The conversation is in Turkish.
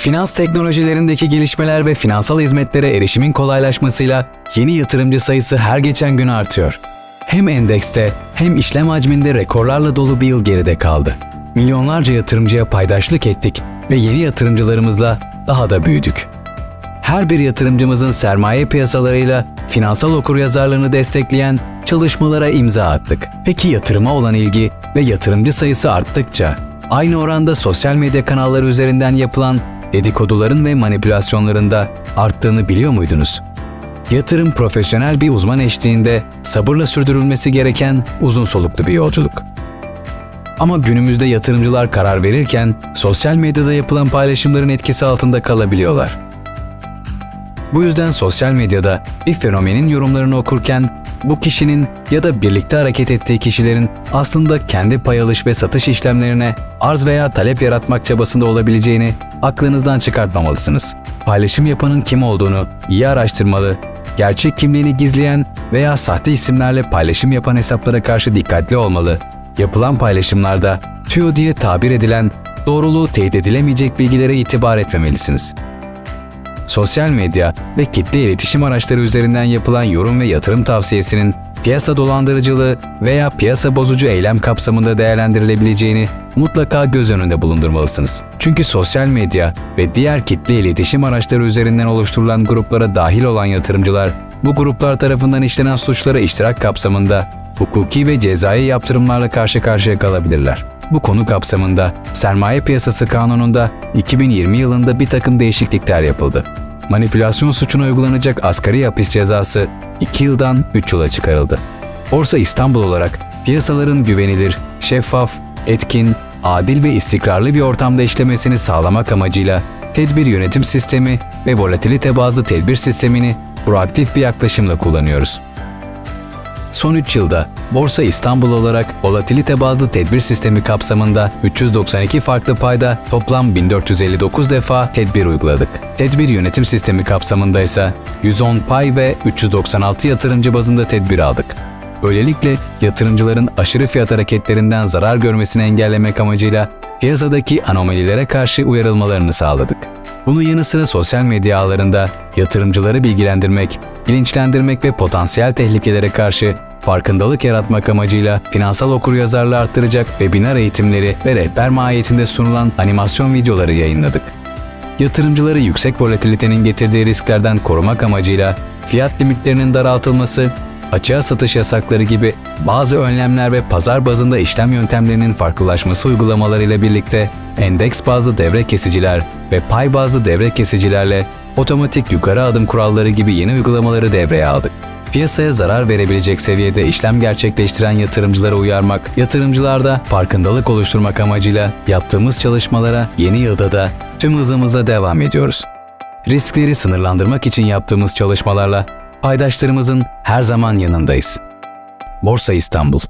Finans teknolojilerindeki gelişmeler ve finansal hizmetlere erişimin kolaylaşmasıyla yeni yatırımcı sayısı her geçen gün artıyor. Hem endekste hem işlem hacminde rekorlarla dolu bir yıl geride kaldı. Milyonlarca yatırımcıya paydaşlık ettik ve yeni yatırımcılarımızla daha da büyüdük. Her bir yatırımcımızın sermaye piyasalarıyla finansal okuryazarlığını destekleyen çalışmalara imza attık. Peki yatırıma olan ilgi ve yatırımcı sayısı arttıkça aynı oranda sosyal medya kanalları üzerinden yapılan dedikoduların ve manipülasyonların da arttığını biliyor muydunuz? Yatırım profesyonel bir uzman eşliğinde sabırla sürdürülmesi gereken uzun soluklu bir yolculuk. Ama günümüzde yatırımcılar karar verirken sosyal medyada yapılan paylaşımların etkisi altında kalabiliyorlar. Bu yüzden sosyal medyada bir fenomenin yorumlarını okurken bu kişinin ya da birlikte hareket ettiği kişilerin aslında kendi pay alış ve satış işlemlerine arz veya talep yaratmak çabasında olabileceğini aklınızdan çıkartmamalısınız. Paylaşım yapanın kim olduğunu iyi araştırmalı, gerçek kimliğini gizleyen veya sahte isimlerle paylaşım yapan hesaplara karşı dikkatli olmalı. Yapılan paylaşımlarda tüyo diye tabir edilen doğruluğu teyit edilemeyecek bilgilere itibar etmemelisiniz sosyal medya ve kitle iletişim araçları üzerinden yapılan yorum ve yatırım tavsiyesinin piyasa dolandırıcılığı veya piyasa bozucu eylem kapsamında değerlendirilebileceğini mutlaka göz önünde bulundurmalısınız. Çünkü sosyal medya ve diğer kitle iletişim araçları üzerinden oluşturulan gruplara dahil olan yatırımcılar, bu gruplar tarafından işlenen suçlara iştirak kapsamında hukuki ve cezai yaptırımlarla karşı karşıya kalabilirler. Bu konu kapsamında Sermaye Piyasası Kanunu'nda 2020 yılında bir takım değişiklikler yapıldı. Manipülasyon suçuna uygulanacak asgari hapis cezası 2 yıldan 3 yıla çıkarıldı. Borsa İstanbul olarak piyasaların güvenilir, şeffaf, etkin, adil ve istikrarlı bir ortamda işlemesini sağlamak amacıyla tedbir yönetim sistemi ve volatilite bazlı tedbir sistemini proaktif bir yaklaşımla kullanıyoruz. Son 3 yılda Borsa İstanbul olarak volatilite bazlı tedbir sistemi kapsamında 392 farklı payda toplam 1459 defa tedbir uyguladık. Tedbir yönetim sistemi kapsamında ise 110 pay ve 396 yatırımcı bazında tedbir aldık. Böylelikle yatırımcıların aşırı fiyat hareketlerinden zarar görmesini engellemek amacıyla piyasadaki anomalilere karşı uyarılmalarını sağladık. Bunun yanı sıra sosyal medya ağlarında yatırımcıları bilgilendirmek, bilinçlendirmek ve potansiyel tehlikelere karşı farkındalık yaratmak amacıyla finansal okuryazarlığı arttıracak webinar eğitimleri ve rehber mahiyetinde sunulan animasyon videoları yayınladık. Yatırımcıları yüksek volatilitenin getirdiği risklerden korumak amacıyla fiyat limitlerinin daraltılması, açığa satış yasakları gibi bazı önlemler ve pazar bazında işlem yöntemlerinin farklılaşması uygulamalarıyla birlikte endeks bazlı devre kesiciler ve pay bazlı devre kesicilerle otomatik yukarı adım kuralları gibi yeni uygulamaları devreye aldık. Piyasaya zarar verebilecek seviyede işlem gerçekleştiren yatırımcılara uyarmak, yatırımcılarda farkındalık oluşturmak amacıyla yaptığımız çalışmalara yeni yılda da tüm hızımızla devam ediyoruz. Riskleri sınırlandırmak için yaptığımız çalışmalarla paydaşlarımızın her zaman yanındayız. Borsa İstanbul